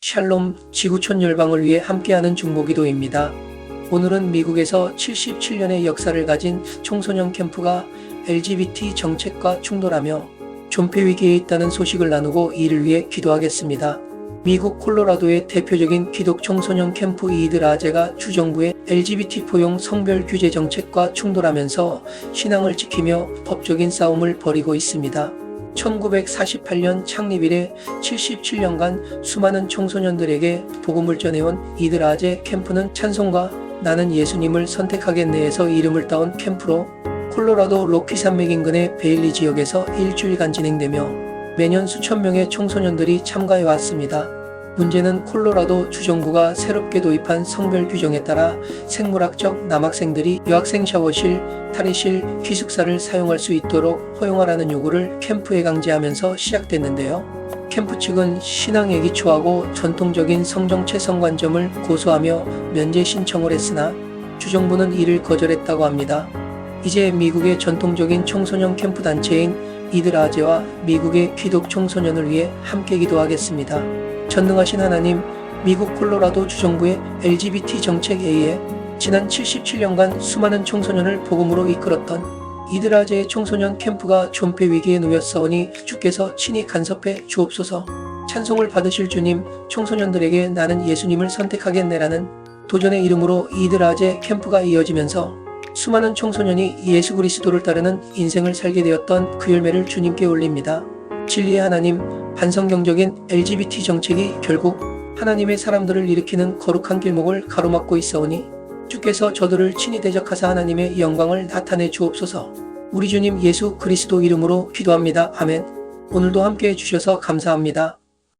샬롬 지구촌 열방을 위해 함께하는 중보기도입니다. 오늘은 미국에서 77년의 역사를 가진 청소년 캠프가 LGBT 정책과 충돌하며 존폐 위기에 있다는 소식을 나누고 이를 위해 기도하겠습니다. 미국 콜로라도의 대표적인 기독 청소년 캠프 아재가 주정부의 LGBT 포용 성별 규제 정책과 충돌하면서 신앙을 지키며 법적인 싸움을 벌이고 있습니다. 1948년 창립 이래 77년간 수많은 청소년들에게 복음을 전해온 아재 캠프는 찬송가 나는 예수님을 선택하겠네에서 이름을 따온 캠프로 콜로라도 로키 산맥 인근의 베일리 지역에서 일주일간 진행되며 매년 수천 명의 청소년들이 참가해 왔습니다. 문제는 콜로라도 주정부가 새롭게 도입한 성별 규정에 따라 생물학적 남학생들이 여학생 샤워실, 탈의실, 기숙사를 사용할 수 있도록 허용하라는 요구를 캠프에 강제하면서 시작됐는데요. 캠프 측은 신앙에 기초하고 전통적인 성정체 성관점을 고수하며 면제 신청을 했으나 주정부는 이를 거절했다고 합니다. 이제 미국의 전통적인 청소년 캠프 단체인 아재와 미국의 기독 청소년을 위해 함께 기도하겠습니다. 전능하신 하나님, 미국 콜로라도 주정부의 LGBT 정책에 의해 지난 77년간 수많은 청소년을 복음으로 이끌었던 아재의 청소년 캠프가 존폐 위기에 놓였사오니 주께서 친히 간섭해 주옵소서. 찬송을 받으실 주님, 청소년들에게 나는 예수님을 선택하겠네라는 도전의 이름으로 아재 캠프가 이어지면서 수많은 청소년이 예수 그리스도를 따르는 인생을 살게 되었던 그 열매를 주님께 올립니다. 진리의 하나님, 반성경적인 LGBT 정책이 결국 하나님의 사람들을 일으키는 거룩한 길목을 가로막고 있어오니 주께서 저들을 친히 대적하사 하나님의 영광을 나타내 주옵소서. 우리 주님 예수 그리스도 이름으로 기도합니다. 아멘. 오늘도 함께 해주셔서 감사합니다.